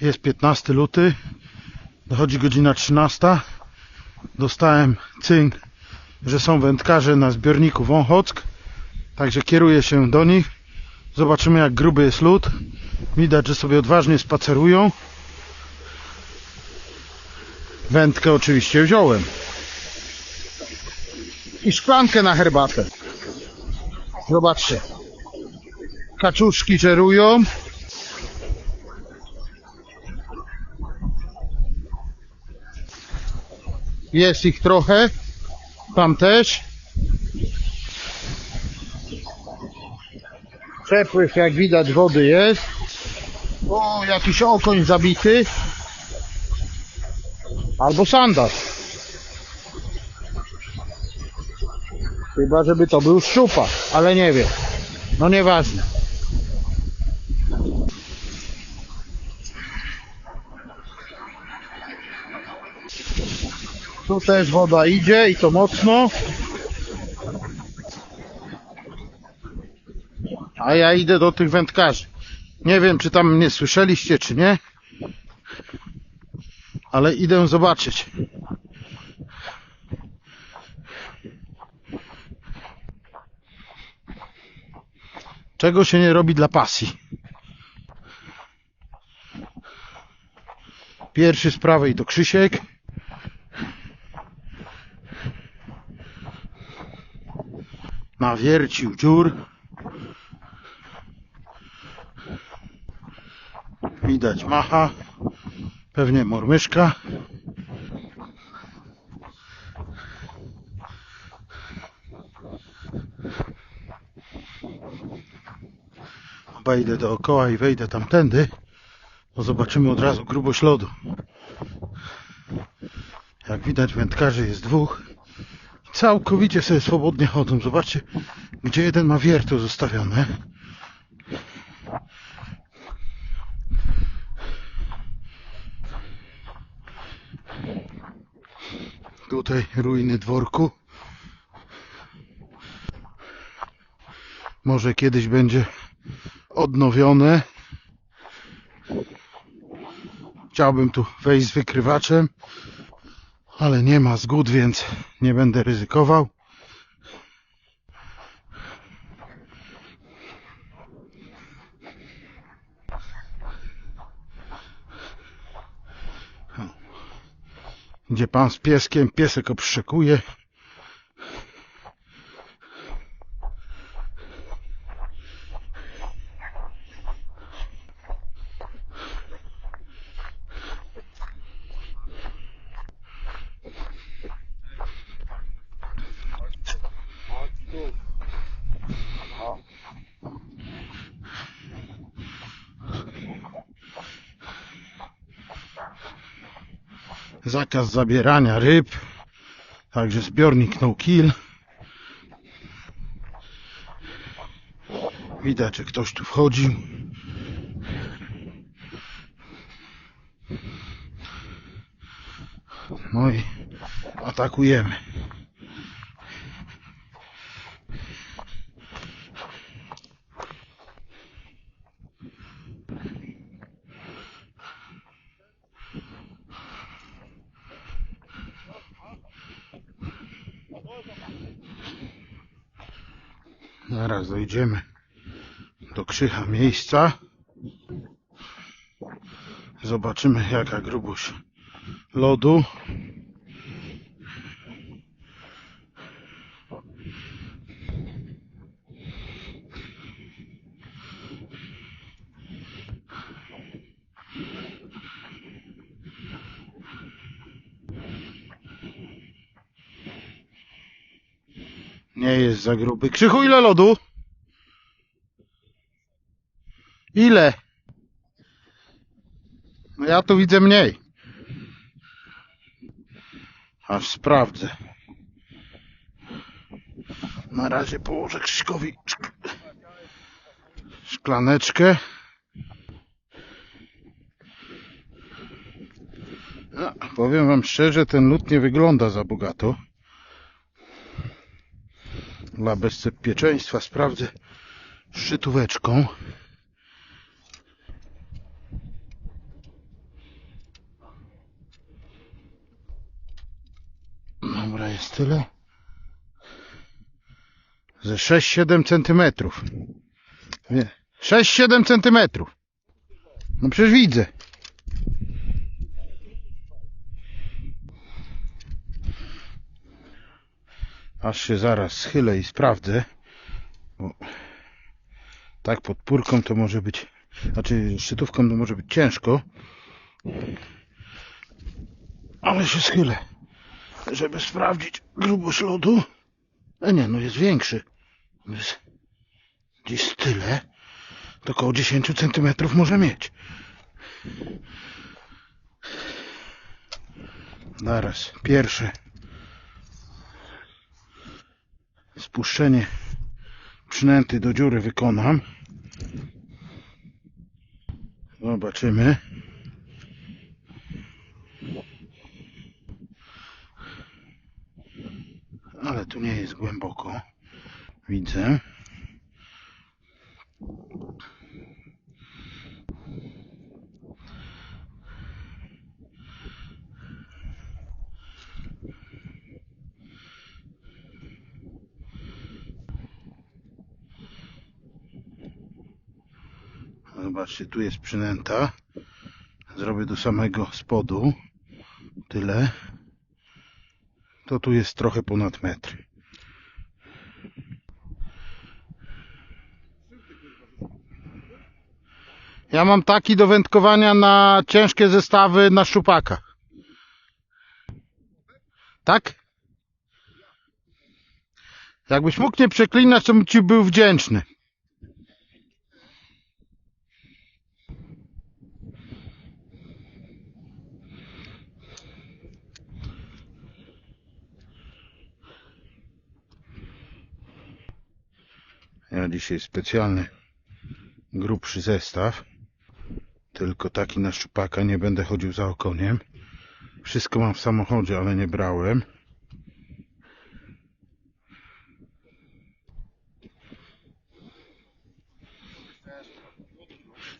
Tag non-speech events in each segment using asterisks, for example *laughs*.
Jest 15 luty. Dochodzi godzina 13. Dostałem cynk, że są wędkarze na zbiorniku Wąchock. Także kieruję się do nich. Zobaczymy jak gruby jest lód. Widać, że sobie odważnie spacerują. Wędkę oczywiście wziąłem. I szklankę na herbatę. Zobaczcie. Kaczuszki żerują. Jest ich trochę. Tam też. Przepływ jak widać wody jest. O, jakiś okoń zabity. Albo sandal. Chyba, żeby to był szczupak, ale nie wiem. No nieważne. Tu też woda idzie i to mocno. A ja idę do tych wędkarzy. Nie wiem, czy tam mnie słyszeliście, czy nie. Ale idę zobaczyć. Czego się nie robi dla pasji? Pierwszy z prawej to Krzysiek. Nawiercił dziur. Widać macha. Pewnie mormyszka. Obejdę dookoła i wejdę tamtędy. To zobaczymy od razu grubość lodu. Jak widać wędkarzy jest dwóch. Całkowicie sobie swobodnie chodzą. Zobaczcie, gdzie jeden ma wiertło zostawione. Tutaj ruiny dworku. Może kiedyś będzie odnowione. Chciałbym tu wejść z wykrywaczem, ale nie ma zgód, więc nie będę ryzykował. Gdzie pan z pieskiem, piesek obszczekuje. Zakaz zabierania ryb, także zbiornik no kill. Widać, że ktoś tu wchodził. No i atakujemy. Zaraz dojdziemy do krzycha miejsca. Zobaczymy jaka grubość lodu. Nie jest za gruby. Krzychu, ile lodu? Ile? No ja tu widzę mniej. Aż sprawdzę. Na razie położę Krzyśkowi szk- szklaneczkę. No, powiem wam szczerze, ten lód nie wygląda za bogato dla bezpieczeństwa sprawdzę szczytóweczką. Dobra, jest tyle. Ze 6-7 centymetrów. 6-7 centymetrów. No przecież widzę. Aż się zaraz schylę i sprawdzę. Bo tak pod pórką to może być, znaczy szczytówką to może być ciężko. Ale się schylę, żeby sprawdzić grubość lodu. A nie, no jest większy. Jest gdzieś tyle. To około 10 centymetrów może mieć. Zaraz, pierwsze spuszczenie przynęty do dziury wykonam. Zobaczymy. Ale tu nie jest głęboko. Widzę. Zobaczcie, tu jest przynęta. Zrobię do samego spodu. Tyle. To tu jest trochę ponad metr. Ja mam taki do wędkowania na ciężkie zestawy na szczupaka. Tak? Jakbyś mógł nie przeklinać, to bym ci był wdzięczny. Ja dzisiaj specjalny grubszy zestaw. Tylko taki na szczupaka nie będę chodził za okoniem. Wszystko mam w samochodzie, ale nie brałem.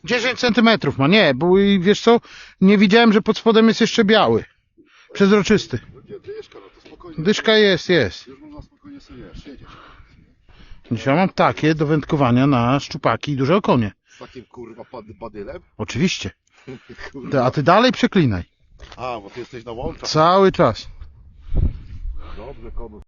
Dziesięć centymetrów ma, nie, bo i wiesz co, nie widziałem, że pod spodem jest jeszcze biały. Przezroczysty. Dyszka jest, jest. Już można spokojnie sobie wiesz, siedzieć. Ja mam takie do wędkowania na szczupaki i duże okonie. Z takim kurwa pad, badylem. Oczywiście. *laughs* Kurwa. Ty- A ty dalej przeklinaj. A, bo ty jesteś na łączach. Cały czas. Dobrze, komu.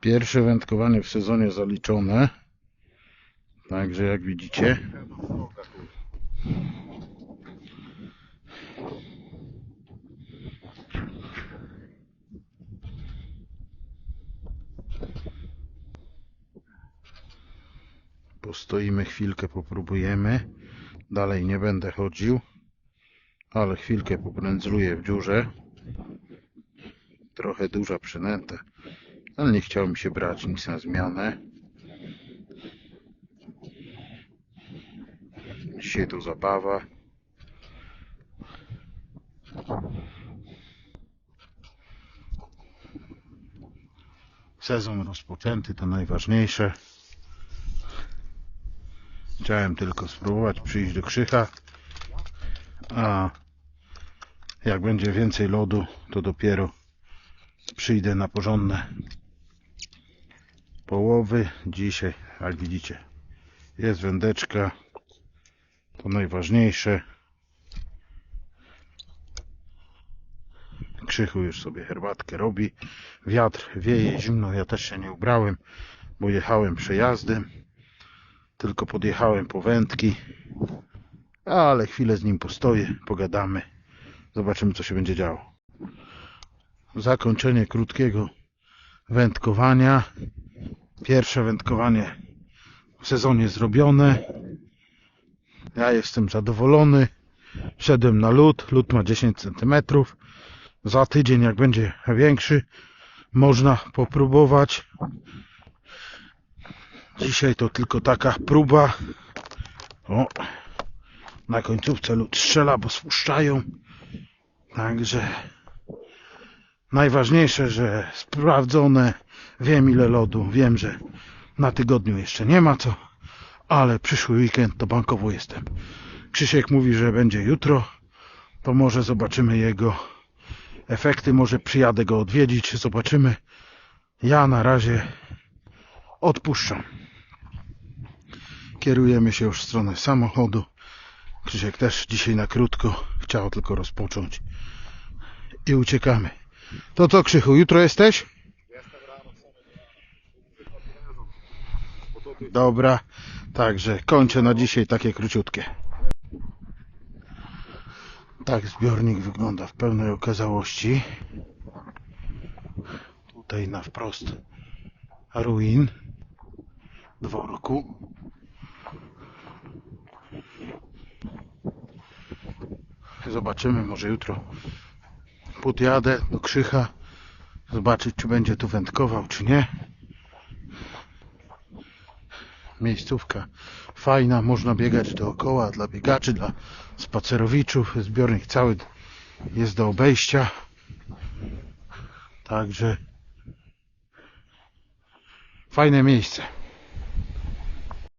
Pierwsze wędkowanie w sezonie zaliczone. Także jak widzicie. Postoimy chwilkę, popróbujemy. Dalej nie będę chodził. Ale chwilkę poprędzluję w dziurze. Trochę duża przynęta. Ale nie chciało mi się brać nic na zmianę. Dzisiaj to zabawa. Sezon rozpoczęty to najważniejsze. Chciałem tylko spróbować przyjść do Krzycha. A jak będzie więcej lodu, to dopiero przyjdę na porządne połowy. Dzisiaj, jak widzicie, jest wędeczka. To najważniejsze. Krzychu już sobie herbatkę robi. Wiatr wieje, zimno. Ja też się nie ubrałem, bo jechałem przejazdem. Tylko podjechałem po wędki. Ale chwilę z nim postoję, pogadamy. Zobaczymy, co się będzie działo. Zakończenie krótkiego wędkowania. Pierwsze wędkowanie w sezonie zrobione. Ja jestem zadowolony. Szedłem na lód. Lód ma 10 cm. Za tydzień, jak będzie większy, można popróbować. Dzisiaj to tylko taka próba. O, na końcówce lód strzela, bo spuszczają. Także najważniejsze, że sprawdzone. Wiem ile lodu. Wiem, że na tygodniu jeszcze nie ma co ale przyszły weekend to bankowo jestem. Krzysiek mówi, że będzie jutro, to może zobaczymy jego efekty, może przyjadę go odwiedzić, zobaczymy. Ja na razie odpuszczam. Kierujemy się już w stronę samochodu. Krzysiek też dzisiaj na krótko chciał tylko rozpocząć i uciekamy. To co Krzychu, jutro jesteś? Dobra, także kończę na dzisiaj takie króciutkie. Tak zbiornik wygląda w pełnej okazałości. Tutaj na wprost ruin dworku. Zobaczymy, może jutro podjadę do Krzycha zobaczyć czy będzie tu wędkował czy nie. Miejscówka fajna, można biegać dookoła dla biegaczy, dla spacerowiczów. Zbiornik cały jest do obejścia. Także fajne miejsce